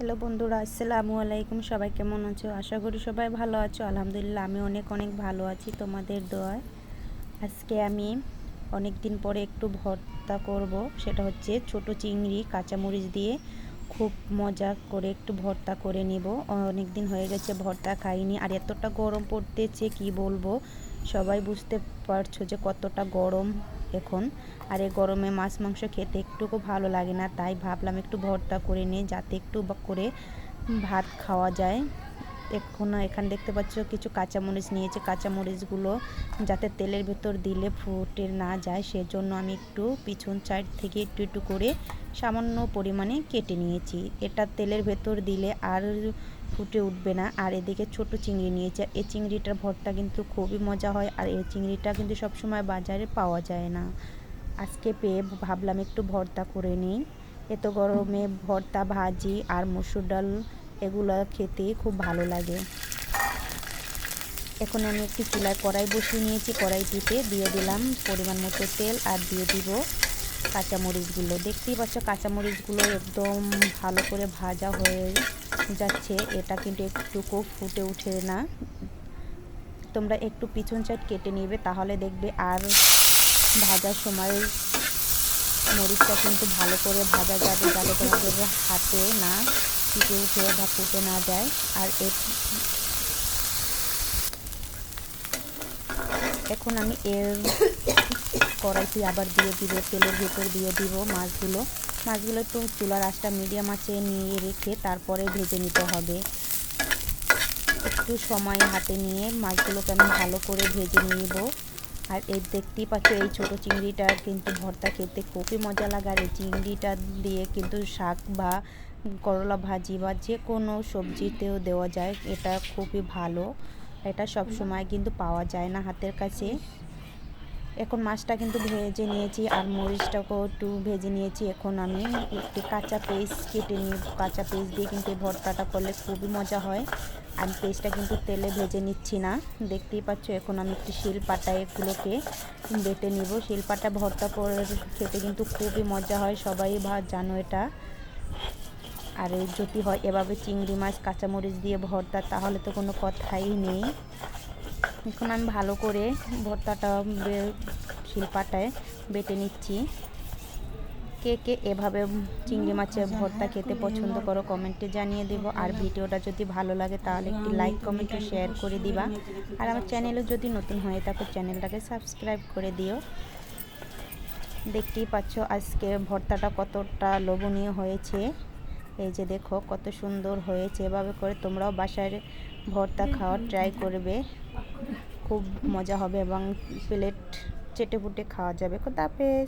Hello বন্ধুরা, আসসালামু আলাইকুম। সবাই কেমন আছো? আশা করি সবাই ভালো আছো। আলহামদুলিল্লাহ, আমি অনেক অনেক ভালো আছি তোমাদের দোয়ায়। আজকে আমি অনেক দিন পরে একটু ভর্তা করব। সেটা হচ্ছে ছোট চিংড়ি, কাঁচামরিচ দিয়ে খুব মজা করে একটু ভর্তা করে নেব। অনেক দিন হয়ে গেছে, ভর্তা খাইনি। আর এতটা গরম পড়তেছে, কি বলব? সবাই বুঝতে পারছ যে কতটা গরম এখন। আর এই গরমে মাছ, মাংস খেতে একটুকু ভালো লাগে না। তাই ভাবলাম একটু ভর্তা করে নিই, যাতে একটু করে ভাত খাওয়া যায়। এখন এখানে দেখতে পাচ্ছ কিছু কাঁচামরিচ নিয়েছে। কাঁচামরিচগুলো যাতে তেলের ভেতর দিলে ফুটে না যায়, সেজন্য আমি একটু পিছন সাইড থেকে একটু একটু করে সামান্য পরিমাণে কেটে নিয়েছি। এটা তেলের ভেতর দিলে আর ফুটে উঠবে না। আর এদিকে ছোট চিংড়ি নিয়েছে। এই চিংড়িটার ভর্তা কিন্তু খুবই মজা হয় আর এই চিংড়িটা কিন্তু সবসময় বাজারে পাওয়া যায় না। আজকে পেয়ে ভাবলাম একটু ভর্তা করে নিই। এত গরমে ভর্তা, ভাজি আর মসুর ডাল এগুলো খেতে খুব ভালো লাগে। এখন আমি একটি চুলায় কড়াই বসিয়ে নিয়েছি কড়াইটিতে দিয়ে দিলাম পরিমাণ মতো তেল আর দিয়ে দিব কাঁচামরিচগুলো। দেখতেই পাচ্ছ কাঁচামরিচগুলো একদম ভালো করে ভাজা হয়ে যাচ্ছে। এটা কিন্তু একটুকু ফুটে উঠে না। তোমরা একটু পিছন সাইড কেটে নিবে, তাহলে দেখবে আর ভাজার সময় মরিচটা কিন্তু ভালো করে ভাজা যাবে, যাতে তোমাদের হাতে না ফুটে উঠে বা ফুটে না যায়। আর এখন আমি এর কড়াইটি আবার দিয়ে দিব, তেলের ভেতর দিয়ে দিব মাছগুলো। মাছগুলো একটু চুলার আঁচটা মিডিয়াম আঁচে নিয়ে রেখে তারপরে ভেজে নিতে হবে। একটু সময় হাতে নিয়ে মাছগুলোকে আমি ভালো করে ভেজে নিব। আর এই দেখতেই পাচ্ছ, এই ছোট চিংড়িটা কিন্তু ভর্তা খেতে খুবই মজা লাগে। আর এই চিংড়িটা দিয়ে কিন্তু শাক বা করলা ভাজি বা যে কোনো সবজিতেও দেওয়া যায়, এটা খুবই ভালো। এটা সব সময় কিন্তু পাওয়া যায় না হাতের কাছে। এখন মাছটা কিন্তু ভেজে নিয়েছি আর মরিচটাকেও একটু ভেজে নিয়েছি। এখন আমি একটি কাঁচা পেস্ট কেটে নিয়ে কাঁচা পেস্ট দিয়ে কিন্তু ভর্তাটা করলে খুবই মজা হয়। আমি পেস্টটা কিন্তু তেলে ভেজে নিচ্ছি না। দেখতেই পাচ্ছ, এখন আমি একটি শিলপাটায় এগুলোকে বেটে নিব। শিলপাটা ভর্তা করে খেতে কিন্তু খুবই মজা হয়। সবাই জানো এটা। আর যদি হয় এভাবে চিংড়ি মাছ, কাঁচামরিচ দিয়ে ভর্তা, তাহলে তো কোনো কথাই নেই। এখন আমি ভালো করে ভর্তাটা শিলপাটায় বেটে নিচ্ছি। কে কে এভাবে চিংড়ি মাছের ভর্তা খেতে পছন্দ করো কমেন্টে জানিয়ে দেব। আর ভিডিওটা যদি ভালো লাগে, তাহলে একটি লাইক, কমেন্ট শেয়ার করে দিবা। আর আমার চ্যানেলে যদি নতুন হয়ে থাকো, চ্যানেলটাকে সাবস্ক্রাইব করে দিও। দেখতেই পাচ্ছ আজকে ভর্তাটা কতটা লোভনীয় হয়েছে। এই যে দেখো, কত সুন্দর হয়েছে। এভাবে করে তোমরাও বাসায় ভর্তা খাওয়ার ট্রাই করবে। খুব মজা হবে এবং প্লেট চেটে ফুটে খাওয়া যাবে। খোদা হাফেজ।